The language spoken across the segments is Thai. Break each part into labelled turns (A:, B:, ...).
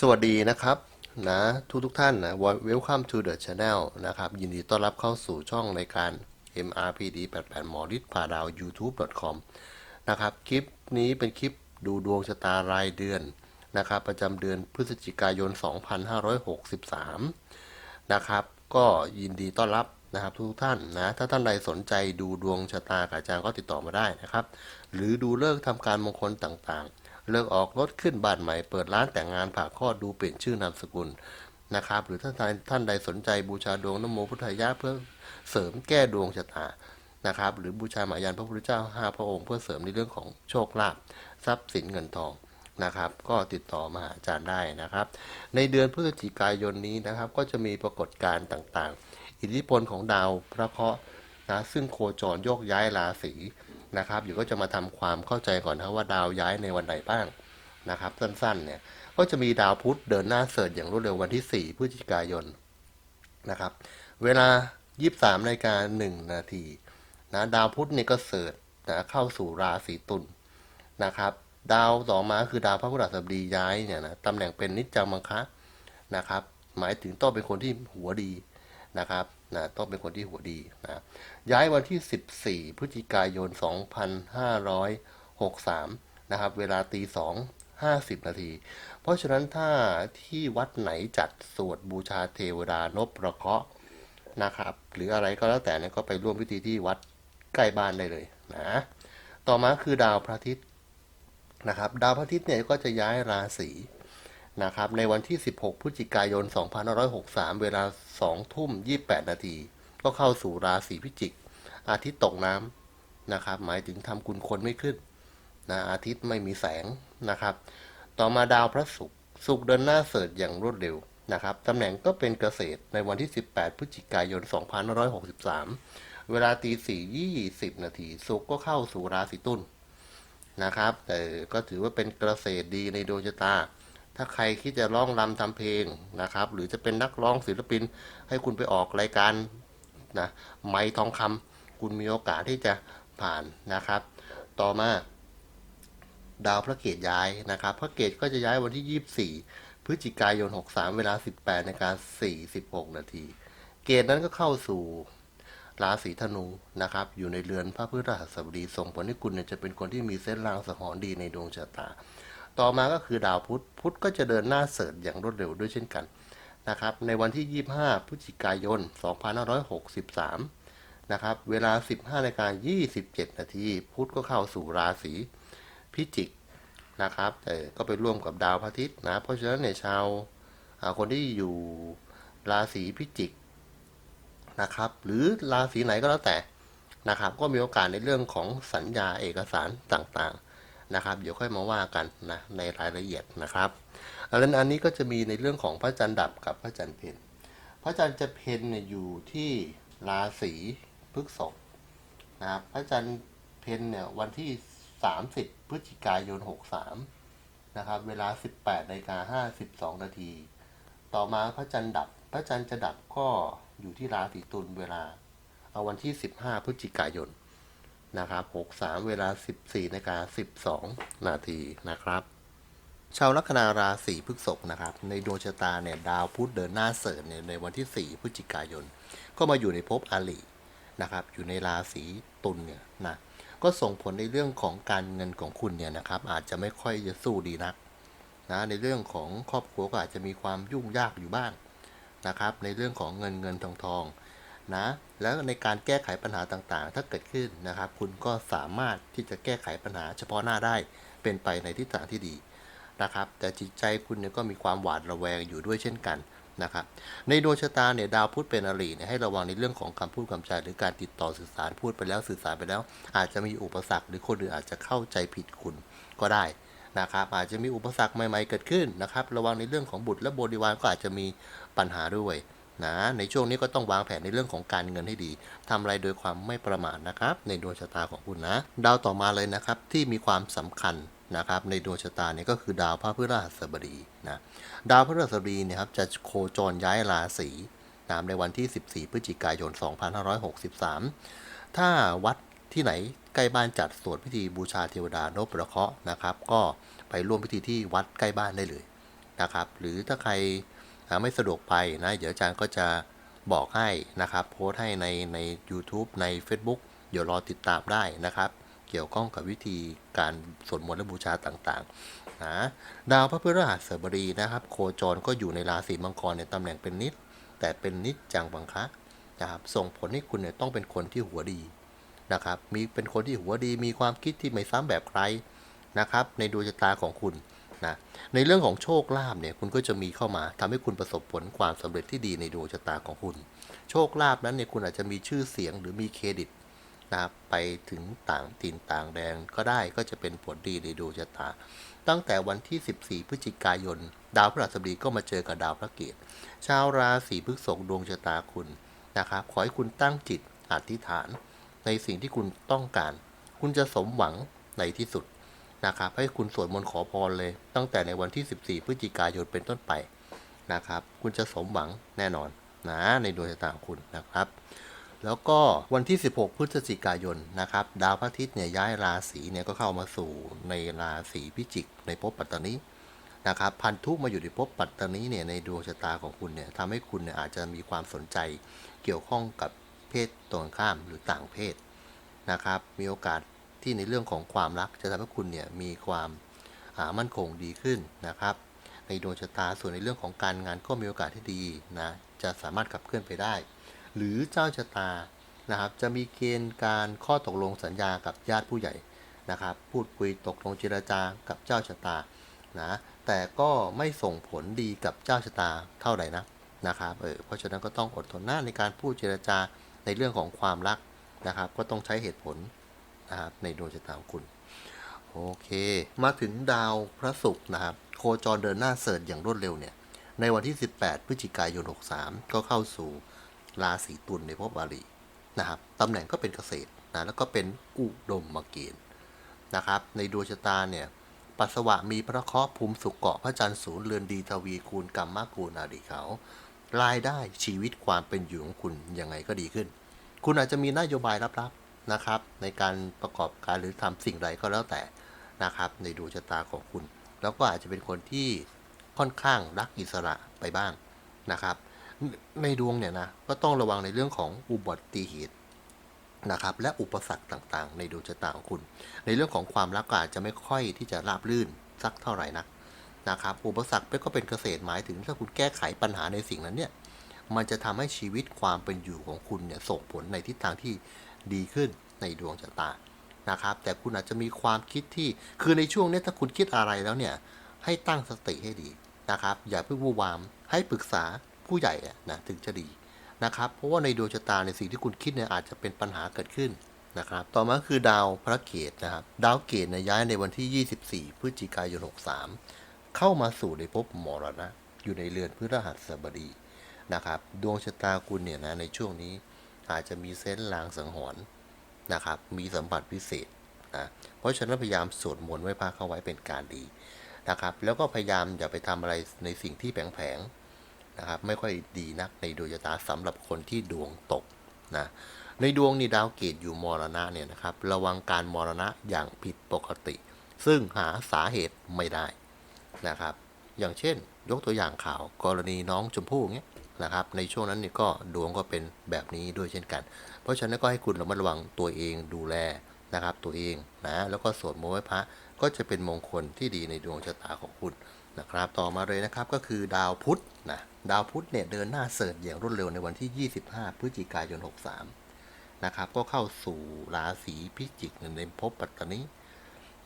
A: สวัสดีนะครับนะทุกทุกท่านนะ Welcome to the channel นะครับ ยินดีต้อนรับเข้าสู่ช่องรายการ MRPD 88หมอฤทธิ์พาดาว youtube.com นะครับ คลิปนี้เป็นคลิปดูดวงชะตารายเดือนนะครับ ประจำเดือนพฤศจิกายน 2563 นะครับ ก็ยินดีต้อนรับนะครับทุกท่านนะ ถ้าท่านใดสนใจดูดวงชะตากับอาจารย์ก็ติดต่อมาได้นะครับ หรือดูเลิกทำการมงคลต่างๆ เลิกออกรถขึ้นบ้านใหม่ เปิดร้านแต่งงานผ่าคลอดดูเปลี่ยนชื่อนามสกุลนะครับ หรือท่านท่านใดสนใจบูชาดวงนโมพุทธายะเพื่อเสริมแก้ดวงชะตานะครับ หรือบูชาหมายันพระพุทธเจ้าห้าพระองค์เพื่อเสริมในเรื่องของโชคลาภทรัพย์สินเงินทองนะครับ ก็ติดต่อมหาอาจารย์ได้นะครับ ในเดือนพฤศจิกายนนี้นะครับ ก็จะมีปรากฏการณ์ต่างๆ อิทธิพลของดาวพระเคราะห์นะซึ่งโคจรโยกย้ายราศี นะครับอยู่ก็จะมาทำความเข้าใจก่อนนะว่าดาวย้ายในวันไหนบ้างนะครับ สั้นๆเนี่ยก็จะมีดาวพุธเดินหน้าเสริฐอย่างรวดเร็ววันที่ 4พฤศจิกายนนะครับ เวลา 23นาฬิกา1นาทีนะดาวพุธเนี่ยก็เสริฐนะเข้าสู่ราศีตุลนะครับ ดาวต่อมาคือดาวพระพฤหัสบดีย้ายเนี่ยนะตำแหน่งเป็นนิจจังมังคะนะครับ หมายถึงต้องเป็นคนที่หัวดีนะครับ นะต้องเป็นคนที่หัวดีนะย้ายวันที่ 14 พฤศจิกายน 2563 นะครับ เวลาตีสองห้าสิบนาที เพราะฉะนั้นถ้าที่วัดไหนจัดสวดบูชาเทวดานพประเคราะห์นะครับ หรืออะไรก็แล้วแต่เนี่ยก็ไปร่วมพิธีที่วัดใกล้บ้านได้เลยนะต่อมาคือดาวพระอาทิตย์นะครับ ดาวพระอาทิตย์เนี่ยก็จะย้ายราศี นะครับในวันที่ 16 พฤศจิกายน 2563 เวลา 2 ทุ่ม 28 นาที ก็เข้าสู่ราศีพิจิก อาทิตย์ตกน้ำนะครับ หมายถึงทำคุณคนไม่ขึ้นนะอาทิตย์ไม่มีแสงนะครับ ต่อมาดาวพระศุกร์ศุกร์เดินหน้าเสริฐอย่างรวดเร็วนะครับตำแหน่งก็เป็นเกษตรในวันที่ 18 พฤศจิกายน 2563 เวลาตี4 20 นาทีศุกร์ก็เข้าสู่ราศีตุลนะครับแต่ก็ถือว่าเป็นเกษตรดีในดวงชะตา ถ้าใครคิดจะร้องรำทำเพลงนะครับ หรือจะเป็นนักร้องศิลปิน ให้คุณไปออกรายการนะไม้ทองคำคุณมีโอกาสที่จะผ่านนะครับ ต่อมา ดาวพระเกตย้ายนะครับ พระเกตก็จะย้ายวันที่ 24 พฤศจิกายน 63 เวลา 18นาฬิกา46 นาที เกตนั้นก็เข้าสู่ราศีธนูนะครับ อยู่ในเรือนพระพฤหัสบดีส่งผลให้คุณเนี่ยจะเป็นคนที่มีเส้นรางสหรณ์ดีในดวงชะตา ต่อมาก็คือดาวพุธพุธก็จะเดินหน้าเสริฐอย่างรวดเร็วด้วยเช่นกันนะครับในวันที่ 25 พฤศจิกายน 2563 นะครับเวลา 15นาฬิกา27 นาทีพุธก็เข้าสู่ราศีพิจิกนะครับแต่ก็ไปร่วมกับดาวพระอาทิตย์นะเพราะฉะนั้นเนี่ยชาวคนที่อยู่ราศีพิจิกนะครับหรือราศีไหนก็แล้วแต่นะครับก็มีโอกาสในเรื่องของสัญญาเอกสารต่างๆ นะครับเดี๋ยวค่อยมาว่ากันนะในรายละเอียดนะครับแล้วอันนี้ก็จะมีในเรื่องของพระจันทร์ดับกับพระจันทร์เพนพระจันทร์จะเพนเนี่ยอยู่ที่ราศีพฤษภนะครับพระจันทร์เพนเนี่ยวันที่ 30 พฤศจิกายน 63นะครับเวลา 18นาฬิกา52 นาที ต่อมาพระจันทร์ดับ พระจันทร์จะดับก็อยู่ที่ราศีตุลเวลา เอาวันที่ 15 พฤศจิกายน นะครับ63 เวลา 14นาฬิกา12 นาทีนะครับ ชาวลัคนาราศีพฤษภนะครับ ในดวงชะตาเนี่ยดาวพุธเดินหน้าเสริฐเนี่ยในวันที่ 4 พฤศจิกายน ก็มาอยู่ในภพอาลีนะครับ อยู่ในราศีตุลเนี่ยนะก็ส่งผลในเรื่องของการเงินของคุณเนี่ยนะครับ อาจจะไม่ค่อยจะสู้ดีนักนะในเรื่องของครอบครัวก็อาจจะมีความยุ่งยากอยู่บ้างนะครับ ในเรื่องของเงินเงินทองทอง นะ แล้วในการแก้ไขปัญหาต่างๆ ถ้าเกิดขึ้นนะครับ คุณก็สามารถที่จะแก้ไขปัญหาเฉพาะหน้าได้เป็นไปในทิศทางที่ดีนะครับ แต่จิตใจคุณเนี่ยก็มีความหวาดระแวงอยู่ด้วยเช่นกันนะครับ ในดวงชะตาเนี่ยดาวพุธเป็นอริเนี่ยให้ระวังในเรื่องของคำพูดคำจาหรือการติดต่อสื่อสารพูดไปแล้วสื่อสารไปแล้ว อาจจะมีอุปสรรคหรือคนอื่นอาจจะเข้าใจผิดคุณก็ได้นะครับอาจจะมีอุปสรรคใหม่ๆเกิดขึ้นนะครับ ระวังในเรื่องของบุตรและบริวารก็อาจจะมีปัญหาด้วย นะในช่วงนี้ก็ต้องวางแผนในเรื่องของการเงินให้ดีทำอะไรโดยความไม่ประมาทนะครับ ในดวงชะตาของคุณนะดาวต่อมาเลยนะครับที่มีความสำคัญนะครับในดวงชะตาเนี่ยก็คือดาวพระพฤหัสบดีนะดาวพฤหัสบดีเนี่ยครับจะโคจรย้ายราศีนามในวันที่ 14 พฤศจิกายน 2563 ถ้าวัดที่ไหนใกล้บ้านจัดสวดพิธีบูชาเทวดานพประเคราะห์นะครับ ก็ไปร่วมพิธีที่วัดใกล้บ้านได้เลยนะครับ หรือถ้าใคร อ่าไม่สะดวกไปนะ เดี๋ยวอาจารย์ก็จะบอกให้นะครับโพสต์ให้ในใน YouTube ใน Facebook เดี๋ยวรอติดตามได้นะครับ เกี่ยวข้องกับวิธีการสวดมนต์และบูชาต่างๆนะดาวพระพฤหัสบดีนะครับ โคจรก็อยู่ในราศีมังกรในตำแหน่งเป็นนิด แต่เป็นนิดจังบังคะนะครับส่งผลให้คุณเนี่ยต้องเป็นคนที่หัวดีนะครับมีเป็นคนที่หัวดีมีความคิดที่ไม่ซ้ำแบบใครนะครับในดวงชะตาของคุณ นะในเรื่องของโชคลาภเนี่ยคุณก็จะมีเข้ามาทำให้คุณประสบผลความสำเร็จที่ดีในดวงชะตาของคุณ โชคลาภนั้นเนี่ยคุณอาจจะมีชื่อเสียงหรือมีเครดิตนะไปถึงต่างถิ่นต่างแดนก็ได้ก็จะเป็นผลดีในดวงชะตา ตั้งแต่วันที่ 14 พฤศจิกายน ดาวพฤหัสบดีก็มาเจอกับดาวพระเกตชาวราศีพฤษภดวงชะตาคุณนะครับขอให้คุณตั้งจิตอธิษฐาน ในสิ่งที่คุณต้องการ คุณจะสมหวังในที่สุด นะครับ ให้คุณสวดมนต์ขอพรเลย ตั้งแต่ในวันที่ 14 พฤศจิกายนเป็นต้นไปนะครับ คุณจะสมหวังแน่นอนนะในดวงชะตาของคุณนะครับ แล้วก็วันที่ 16 พฤศจิกายนนะครับ ดาวพระอาทิตย์เนี่ยย้ายราศีเนี่ยก็เข้ามาสู่ในราศีพิจิก ในภพปัตตานีนะครับพันธุมาอยู่ในภพปัตตานีเนี่ยในดวงชะตาของคุณเนี่ยทำให้คุณเนี่ยอาจจะมีความสนใจเกี่ยวข้องกับเพศตรงข้ามหรือต่างเพศนะครับ มีโอกาส ที่ในเรื่องของความรักจะทำให้คุณเนี่ยมีความามั่นคงดีขึ้นนะครับ ในดวงชะตาส่วนในเรื่องของการงานก็มีโอกาสที่ดีนะจะสามารถขับเคลื่อนไปได้ หรือเจ้าชะตานะครับจะมีเกณฑ์การข้อตกลงสัญญากับญาติผู้ใหญ่นะครับ พูดคุยตกลงเจรจากับเจ้าชะตานะแต่ก็ไม่ส่งผลดีกับเจ้าชะตาเท่าไหร่นะนะครับเออเพราะฉะนั้นก็ต้องอดทนหน้าในการพูดเจรจาในเรื่องของความรักนะครับ ก็ต้องใช้เหตุผล นะครับในดวงชะตาของคุณ โอเค มาถึงดาวพระศุกร์นะครับ โคจรเดินหน้าเสริร์อย่างรวดเร็วเนี่ย ในวันที่ 18 พฤศจิกายน 63 ก็เข้าสู่ราศีตุลในภพบาลีนะครับตำแหน่งก็เป็นเกษตรนะแล้วก็เป็นอุดมมเกณฑ์นะครับ ในดวงชะตาเนี่ยปัสสาวะมีพระเคราะห์ภูมิสุขเกาะพระจันทร์ศูนย์เรือนดีทวีคูณกรรมมากูนาดีเขา รายได้ชีวิตความเป็นอยู่ของคุณยังไงก็ดีขึ้น คุณอาจจะมีนโยบายลับ นะครับ ในการประกอบการหรือทำสิ่งใดก็แล้วแต่นะครับ ในดวงชะตาของคุณ แล้วก็อาจจะเป็นคนที่ค่อนข้างรักอิสระไปบ้างนะครับ ในดวงเนี่ยนะก็ต้องระวังในเรื่องของอุบัติเหตุนะครับและอุปสรรคต่างๆ ในดวงชะตาของคุณ ในเรื่องของความรักก็อาจจะไม่ค่อยที่จะราบรื่นสักเท่าไหร่นักนะครับอุปสรรคก็เป็นเกษตรหมายถึงถ้าคุณแก้ไขปัญหาในสิ่งนั้นเนี่ยมันจะทำให้ชีวิตความเป็นอยู่ของคุณเนี่ยส่งผลในทิศทางที่ ดีขึ้นในดวงชะตานะครับ แต่คุณอาจจะมีความคิดที่คือในช่วงนี้ถ้าคุณคิดอะไรแล้วเนี่ยให้ตั้งสติให้ดีนะครับ อย่าเพิ่งวู่วามให้ปรึกษาผู้ใหญ่อะนะถึงจะดีนะครับ เพราะว่าในดวงชะตาในสิ่งที่คุณคิดเนี่ยอาจจะเป็นปัญหาเกิดขึ้นนะครับ ต่อมาคือดาวพระเกตนะครับ ดาวเกตยย้ายในวันที่ 24 พฤศจิกายน 63 เข้ามาสู่ในภพมรณะ อยู่ในเรือนพฤหัสบดีนะครับ ดวงชะตาคุณเนี่ยนะในช่วงนี้ อาจจะมีเซนส์ลางสังหรณ์นะครับ มีสัมผัสพิเศษนะเพราะฉะนั้นพยายามสวดมนต์ไว้พาเข้าไว้เป็นการดีนะครับ แล้วก็พยายามอย่าไปทำอะไรในสิ่งที่แผลงๆนะครับ ไม่ค่อยดีนักในดวงชะตาสำหรับคนที่ดวงตกนะในดวงนี่ดาวเกตอยู่มรณะเนี่ยนะครับ ระวังการมรณะอย่างผิดปกติ ซึ่งหาสาเหตุไม่ได้นะครับ อย่างเช่น ยกตัวอย่างข่าวกรณีน้องชมพู่เงี้ย นะครับ ในช่วงนั้นเนี่ยก็ดวงก็เป็นแบบนี้ด้วยเช่นกัน เพราะฉะนั้นก็ให้คุณระมัดระวังตัวเองดูแลนะครับตัวเองนะแล้วก็สวดมนต์ไหว้พระก็จะเป็นมงคลที่ดีในดวงชะตาของคุณนะครับ ต่อมาเลยนะครับก็คือดาวพุธนะดาวพุธเนี่ยเดินหน้าเสริร์อย่างรวดเร็วในวันที่ 25 พฤศจิกายน 63 นะครับ ก็เข้าสู่ราศีพิจิกในภพปัตตานี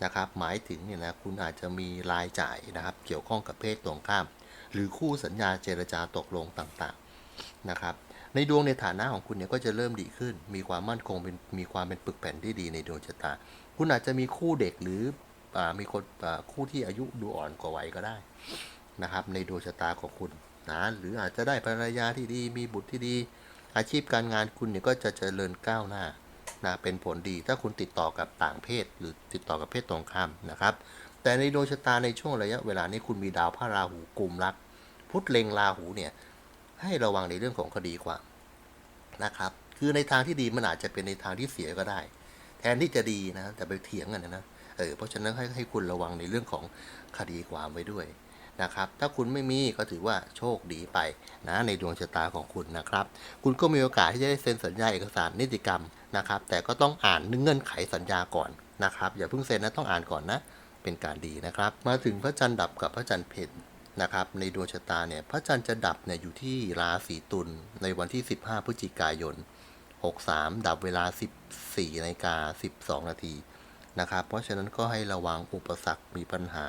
A: นะครับ หมายถึงเนี่ยนะคุณอาจจะมีรายจ่ายนะครับ เกี่ยวข้องกับเพศตรงข้าม หรือคู่สัญญาเจรจาตกลงต่างๆนะครับ ในดวงในฐานะของคุณเนี่ยก็จะเริ่มดีขึ้น มีความมั่นคงเป็นมีความเป็นปึกแผ่นที่ดีในดวงชะตา คุณอาจจะมีคู่เด็กหรืออมีคนคู่ที่อายุดูอ่อนกว่าวัยก็ได้นะครับ ในดวงชะตาของคุณนะหรืออาจจะได้ภรรยาที่ดี มีบุตรที่ดี อาชีพการงานคุณเนี่ยก็จะเจริญก้าวหน้านะเป็นผลดีถ้าคุณติดต่อกับต่างเพศ หรือติดต่อกับเพศตรงข้ามนะครับ แต่ในดวงชะตาในช่วงระยะเวลานี้คุณมีดาวพระราหูกลุ่มรัก พุธเล็งราหูเนี่ยให้ระวังในเรื่องของคดีความนะครับ คือในทางที่ดีมันอาจจะเป็นในทางที่เสียก็ได้ แทนที่จะดีนะ แต่ไปเถียงกันนะนะเออเพราะฉะนั้นให้ให้คุณระวังในเรื่องของคดีความไว้ด้วยนะครับถ้าคุณไม่มีก็ถือว่าโชคดีไปนะในดวงชะตาของคุณนะครับ คุณก็มีโอกาสที่จะได้เซ็นสัญญาเอกสารนิติกรรมนะครับ แต่ก็ต้องอ่านเงื่อนไขสัญญาก่อนนะครับ อย่าเพิ่งเซ็นนะต้องอ่านก่อนนะ เป็นการดีนะครับ มาถึงพระจันทร์ดับกับพระจันทร์เพ็ญนะครับ ในดวงชะตาเนี่ยพระจันทร์จะดับเนี่ยอยู่ที่ราศีตุลในวันที่ 15 พฤศจิกายน 63 ดับเวลา 14นาฬิกา12 นาทีนะครับ เพราะฉะนั้นก็ให้ระวังอุปสรรคมีปัญหา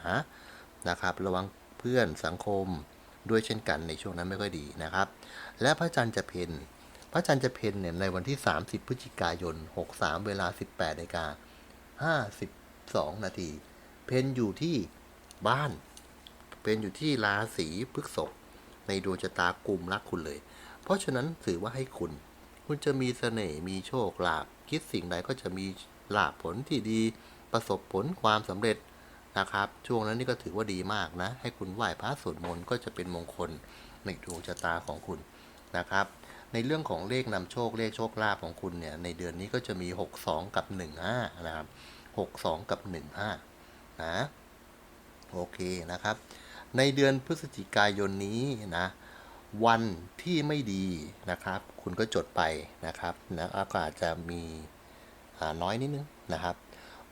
A: นะครับ ระวังเพื่อนสังคมด้วยเช่นกันในช่วงนั้นไม่ค่อยดีนะครับ และพระจันทร์จะเพ็ญพระจันทร์จะเพ็ญเนี่ยในวันที่ 30 พฤศจิกายน 63 เวลา 18นาฬิกา52 นาที เพนอยู่ที่บ้าน เป็นอยู่ที่ราศีพฤษภในดวงชะตากลุ่มรักคุณเลย เพราะฉะนั้นถือว่าให้คุณ คุณจะมีเสน่ห์มีโชคลาภคิดสิ่งใดก็จะมีลาภผลที่ดี ประสบผลความสำเร็จนะครับ ช่วงนั้นนี่ก็ถือว่าดีมากนะ ให้คุณไหว้พระสวดมนต์ก็จะเป็นมงคลในดวงชะตาของคุณนะครับ ในเรื่องของเลขนำโชคเลขโชคลาภของคุณเนี่ยในเดือนนี้ก็จะมี 62 กับ 15 นะครับ 62 กับ 15 นะโอเคนะครับ ในเดือนพฤศจิกายนนี้นะวันที่ไม่ดีนะครับ คุณก็จดไปนะครับนะก็อาจจะมีน้อยนิดนึงนะครับ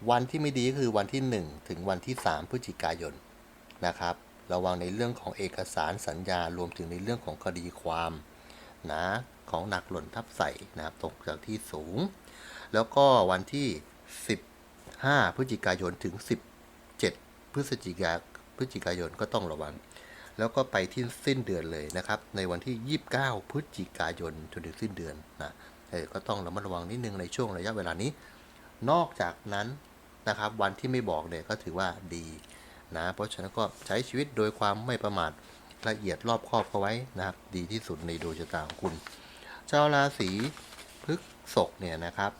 A: วันที่ไม่ดีก็คือวันที่ 1 ถึงวันที่ 3 พฤศจิกายนนะครับ ระวังในเรื่องของเอกสารสัญญารวมถึงในเรื่องของคดีความนะของหนักหล่นทับใส่นะครับตกจากที่สูง แล้วก็วันที่ 15 พฤศจิกายนถึง17 พฤศจิกาพฤศจิกายนก็ต้องระวัง แล้วก็ไปที่สิ้นเดือนเลยนะครับ ในวันที่ 29 พฤศจิกายนจนถึงสิ้นเดือนนะเออก็ต้องระมัดระวังนิดนึงในช่วงระยะเวลานี้ นอกจากนั้นนะครับวันที่ไม่บอกเนี่ยก็ถือว่าดีนะเพราะฉะนั้นก็ใช้ชีวิตโดยความไม่ประมาทละเอียดรอบคอบเข้าไว้นะครับ ดีที่สุดในดวงชะตาของคุณชาวราศีพฤษภเนี่ยนะครับ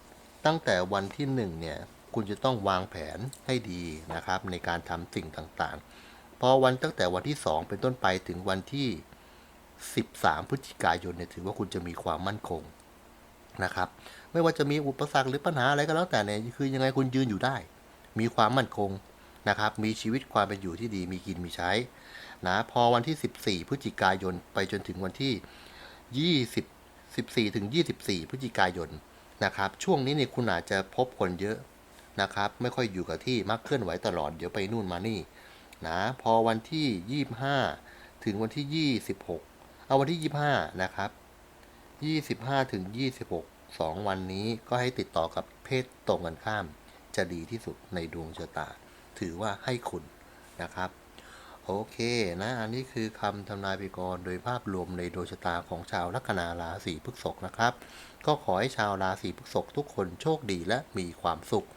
A: ตั้งแต่วันที่หนึ่งเนี่ย คุณจะต้องวางแผนให้ดีนะครับในการทำสิ่งต่างๆ พอวันตั้งแต่วันที่ 2 เป็นต้นไปถึงวันที่ 13 พฤศจิกายนเนี่ยถือว่าคุณจะมีความมั่นคงนะครับ ไม่ว่าจะมีอุปสรรคหรือปัญหาอะไรก็แล้วแต่เนี่ยคือยังไงคุณยืนอยู่ได้ มีความมั่นคงนะครับ มีชีวิตความเป็นอยู่ที่ดี มีกินมีใช้นะพอวันที่ 14 พฤศจิกายนไปจนถึงวันที่ 20 14ถึง24 พฤศจิกายนนะครับ ช่วงนี้เนี่ยคุณอาจจะพบคนเยอะ นะครับ ไม่ค่อยอยู่กับที่มักเคลื่อนไหวตลอดเดี๋ยวไปนู่นมานี่นะพอวันที่ 25 ถึงวันที่ 26 เอาวันที่ 25 นะครับ 25 ถึง 26 2 วันนี้ก็ให้ติดต่อกับเพศตรงกันข้าม จะดีที่สุดในดวงชะตา ถือว่าให้คุณนะครับโอเคนะ อันนี้คือคำทำนายพิกรโดยภาพรวมในดวงชะตาของชาวลัคนาราศีพฤษภนะครับ ก็ขอให้ชาวราศีพฤษภทุกคนโชคดีและมีความสุข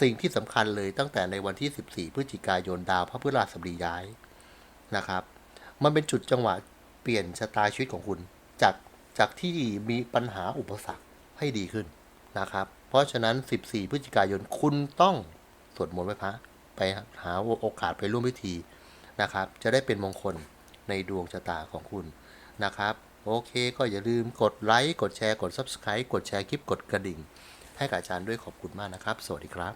A: สิ่งที่สำคัญเลยตั้งแต่ในวันที่ 14 พฤศจิกายนดาวพระพฤหัสบดีย้ายนะครับ มันเป็นจุดจังหวะเปลี่ยนชะตาชีวิตของคุณ จากจากที่มีปัญหาอุปสรรคให้ดีขึ้นนะครับ เพราะฉะนั้น 14 พฤศจิกายนคุณต้องสวดมนต์ไหว้พระไปหาโอกาสไปร่วมพิธีนะครับ จะได้เป็นมงคลในดวงชะตาของคุณนะครับ โอเคก็อย่าลืมกดไลค์ กดแชร์ กด Subscribe กดแชร์คลิป กดกระดิ่ง ให้กับอาจารย์ด้วยขอบคุณมากนะครับ สวัสดีครับ